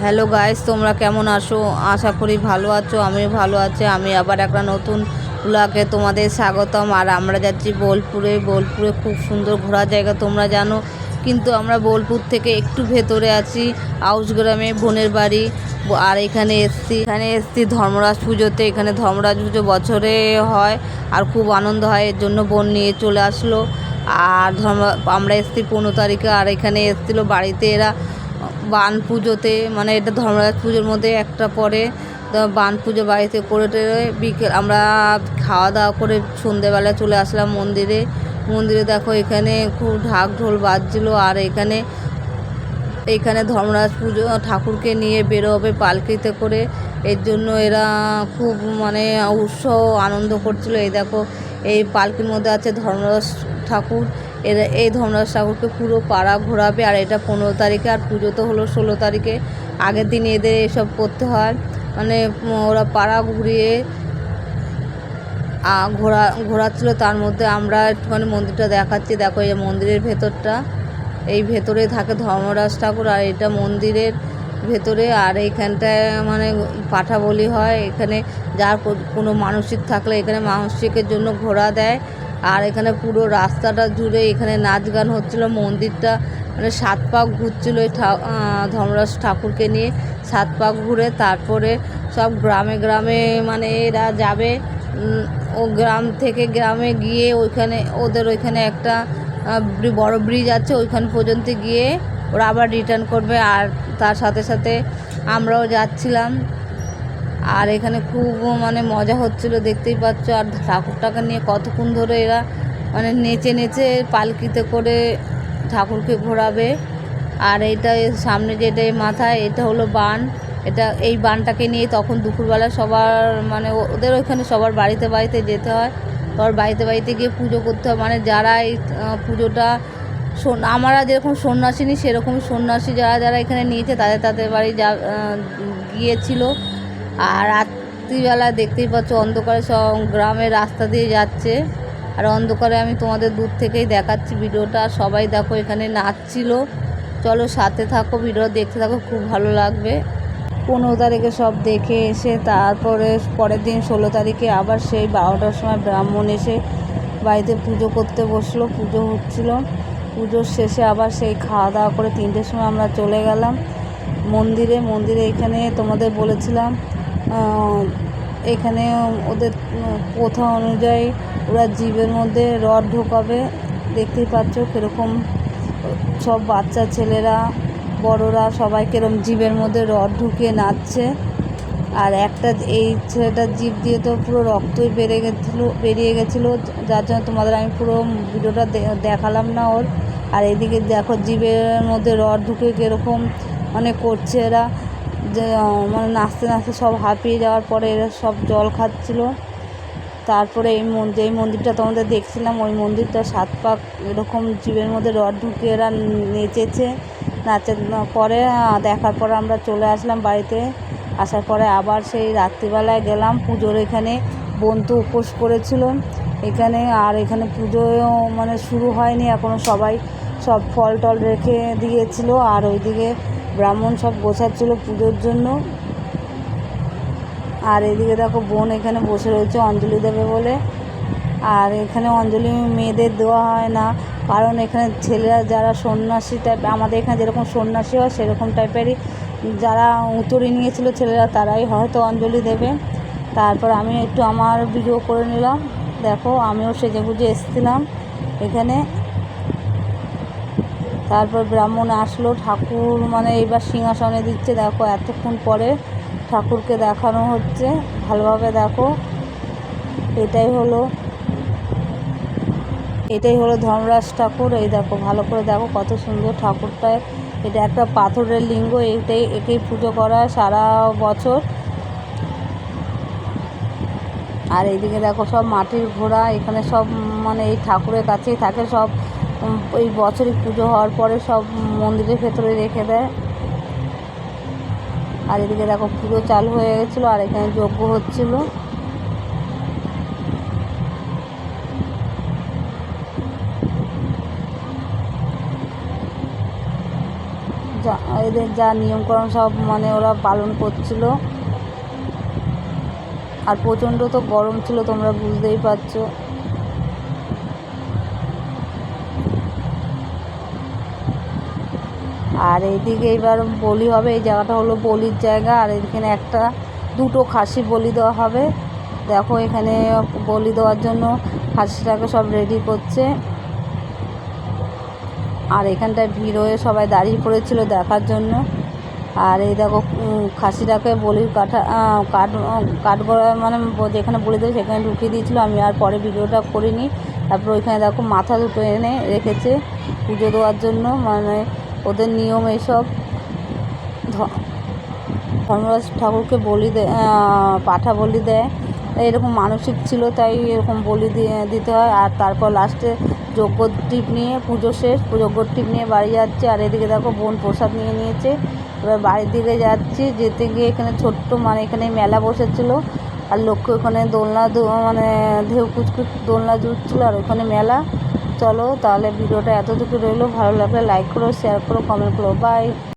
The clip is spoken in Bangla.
হ্যালো গাইস তোমরা কেমন আছো? আশা করি ভালো আছো, আমিও ভালো আছি। আমি আবার একটা নতুন ব্লগে তোমাদের স্বাগতম। আর আমরা যাচ্ছি বোলপুরে। বোলপুরে খুব সুন্দর ঘোরার জায়গা তোমরা জানো। কিন্তু আমরা বোলপুর থেকে একটু ভেতরে আছি আউস গ্রামে বোনের বাড়ি। আর এখানে এসছি। এখানে এসছি ধর্মরাজ পুজোতে। এখানে ধর্মরাজ পুজো বছরে হয় আর খুব আনন্দ হয়। এর জন্য বোন নিয়ে চলে আসলো। আর ধর্ম আমরা এসছি পনেরো তারিখে। আর এখানে এসেছিল বাড়িতে এরা বান পুজোতে মানে এটা ধর্মরাজ পুজোর মধ্যে একটা পরে বান পুজো বাড়িতে করে টেরে বিকেল, আমরা খাওয়া দাওয়া করে সন্ধেবেলা চলে আসলাম মন্দিরে। মন্দিরে দেখো এখানে খুব ঢাক ঢোল বাজছিল, আর এখানে এইখানে ধর্মরাজ পুজো ঠাকুরকে নিয়ে বেরোবে পালকিতে করে। এর জন্য এরা খুব মানে উৎসব আনন্দ করছিল। এই দেখো, এই পালকির মধ্যে আছে ধর্মরাজ ঠাকুর। এরা এই ধর্মরাজ ঠাকুরকে পুরো পাড়া ঘোরাবে আর এটা পনেরো তারিখে, আর পুজো তো হলো ষোলো তারিখে। আগের দিন এদের এসব করতে হয়। মানে ওরা পাড়া ঘুরিয়ে ঘোরা, ঘোরাচ্ছিল। তার মধ্যে আমরা একটুখানি মন্দিরটা দেখাচ্ছি। দেখো এই মন্দিরের ভেতরটা। এই ভেতরে থাকে ধর্মরাজ ঠাকুর আর এটা মন্দিরের ভেতরে। আর এইখানটায় মানে পাঠা বলি হয়। এখানে যার কোনো মানসিক থাকলে এখানে মানসিকের জন্য ঘোরা দেয়। আর এখানে পুরো রাস্তাটা জুড়ে এখানে নাচ গান হচ্ছিল মন্দিরটা মানে সাত পাক ঘুরছিল আহ, ধর্মরাজ ঠাকুরকে নিয়ে। সাত পাক ঘুরে তারপরে সব গ্রামে গ্রামে মানে এরা যাবে। ও গ্রাম থেকে গ্রামে গিয়ে ওইখানে ওদের ওইখানে একটা বড় ব্রিজ আছে ওইখান পর্যন্ত গিয়ে ওরা আবার রিটার্ন করবে। আর তার সাথে সাথে আমরাও যাচ্ছিলাম। আর এখানে খুব মানে মজা হচ্ছিল, দেখতেই পাচ্ছ। আর ঠাকুরটাকে নিয়ে কতক্ষণ ধরে এরা মানে নেচে নেচে পালকিতে করে ঠাকুরকে ঘোরাবে। আর এইটা সামনে যেটা মাথায়, এটা হলো বান। এটা এই বানটাকে নিয়ে তখন দুপুরবেলা সবার মানে ওদের ওইখানে সবার বাড়িতে বাড়িতে যেতে হয়। সবার বাড়িতে বাড়িতে গিয়ে পুজো করতে হয়। মানে যারা এই পুজোটা আমরা যেরকম সন্ন্যাসী নিই সেরকম সন্ন্যাসী যারা যারা এখানে নিয়েছে, তাদের তাদের বাড়ি যা গিয়েছিল। আর রাত্রিবেলা দেখতেই পাচ্ছ অন্ধকারে সব গ্রামের রাস্তা দিয়ে যাচ্ছে। আর অন্ধকারে আমি তোমাদের দূর থেকেই দেখাচ্ছি ভিডিওটা। সবাই দেখো, এখানে নাচছিল। চলো সাথে থাকো ভিডিও দেখতে থাকো, খুব ভালো লাগবে। পনেরো তারিখে সব দেখে এসে, তারপরে পরের দিন ষোলো তারিখে আবার সেই বারোটার সময় ব্রাহ্মণ এসে বাড়িতে পুজো করতে বসল, পুজো হচ্ছিল। পুজোর শেষে আবার সেই খাওয়া দাওয়া করে তিনটের সময় আমরা চলে গেলাম মন্দিরে। মন্দিরে এখানে তোমাদের বলেছিলাম এখানে ওদের প্রথা অনুযায়ী ওরা জীবের মধ্যে রড ঢোকাবে। দেখতেই পাচ্ছ কীরকম সব বাচ্চা ছেলেরা, বড়রা সবাই কিরম জীবের মধ্যে রড ঢুকিয়ে নাচছে। আর একটা এই ছেলেটার জীব দিয়ে তো পুরো রক্তই বেড়ে গেছিল, বেরিয়ে গেছিল। যার জন্য তোমাদের আমি পুরো ভিডিওটা দেখালাম না ওর। আর এদিকে দেখো জীবের মধ্যে রড ঢুকে কীরকম মানে করছে এরা। মানে নাচতে নাচতে সব হাঁপিয়ে যাওয়ার পরে এরা সব জল খাচ্ছিল। তারপরে এই মন্দির এই মন্দিরটা তোমাদের দেখছিলাম, ওই মন্দিরটা সাত পাক এরকম জীবের মধ্যে রড ঢুকিয়ে এরা নেচেছে। নাচের পরে দেখার পরে আমরা চলে আসলাম বাড়িতে। আসার পরে আবার সেই রাত্রিবেলায় গেলাম পুজোর এখানে। বন্ধু উপোস করেছিল এখানে, আর এখানে পুজো মানে শুরু হয়নি এখনও সবাই সব ফল টল রেখে দিয়েছিল। আর ওইদিকে ব্রাহ্মণ সব গোছাচ্ছিল পুজোর জন্য। আর এদিকে দেখো বোন এখানে বসে রয়েছে অঞ্জলি দেবে বলে। আর এখানে অঞ্জলি মেয়েদের দেওয়া হয় না, কারণ এখানে ছেলেরা যারা সন্ন্যাসী টাইপ আমাদের এখানে যেরকম সন্ন্যাসী হয় সেরকম টাইপেরই যারা উতরে নিয়েছিল ছেলেরা তারাই হয়তো অঞ্জলি দেবে। তারপর আমি একটু আমার ভিডিও করে নিলাম। দেখো আমিও সেজে গুজে এসেছিলাম এখানে। তারপর ব্রাহ্মণ আসলো, ঠাকুর মানে এইবার সিংহাসনে দিচ্ছে, দেখো এতক্ষণ পরে ঠাকুরকে দেখানো হচ্ছে, ভালোভাবে দেখো। এটাই হলো এটাই হলো ধর্মরাজ ঠাকুর, এই দেখো, ভালো করে দেখো কত সুন্দর ঠাকুরটা। এটা একটা পাথরের লিঙ্গ, এটাই, একেই পুজো করা সারা বছর। আর এইদিকে দেখো সব মাটির ঘোড়া, এখানে সব মানে এই ঠাকুরের কাছেই থাকে সব ওই বছরই পুজো হওয়ার পরে সব মন্দিরের ভেতরে রেখে দেয়। আর এদিকে দেখো পুজো চালু হয়ে গেছিল, আর এখানে যজ্ঞ হচ্ছিল। এদিকে যা নিয়মকানুন সব মানে ওরা পালন করছিল। আর প্রচণ্ড তো গরম ছিল, তোমরা বুঝতেই পারছ। আর এইদিকে এবার বলি হবে, এই জায়গাটা হলো বলির জায়গা, আর এখানে একটা, দুটো খাসি বলি দেওয়া হবে। দেখো এখানে বলি দেওয়ার জন্য খাসিটাকে সব রেডি করছে। আর এখানটায় ভিড় হয়ে সবাই দাঁড়িয়ে পড়েছিল দেখার জন্য। আর এই দেখো খাসিটাকে বলির কাঠা কাঠ কাঠ মানে যেখানে বলে দেবে সেখানে ঢুকিয়ে দিয়েছিলো। আমি আর পরে ভিডিওটা করিনি। তারপর ওইখানে দেখো মাথা দুটো এনে রেখেছে পুজো দেওয়ার জন্য। মানে ওদের নিয়ম এইসব। ধ- ধর্মরাজ ঠাকুরকে বলি দেয় পাঠা বলি দেয়। এরকম মানসিক ছিল, তাই এরকম বলি দিয়ে দিতে হয়। আর তারপর লাস্টে যজ্ঞ টিপ নিয়ে পুজো শেষ, যজ্ঞ টিপ নিয়ে বাড়ি যাচ্ছে। আর এদিকে দেখো বোন প্রসাদ নিয়ে নিয়েছে। এবার বাড়ির দিকে যাচ্ছি। যেতে গিয়ে এখানে ছোট্ট মানে এখানে মেলা বসেছিল। আর লক্ষ্য ওখানে দোলনা মানে ঢেউ কুচকুচ দোলনা জুটছিল। আর ওখানে মেলা। চলো তাহলে ভিডিওটা এতটুকু রইল। ভালো লাগলে লাইক করো শেয়ার করো কমেন্ট করো। বাই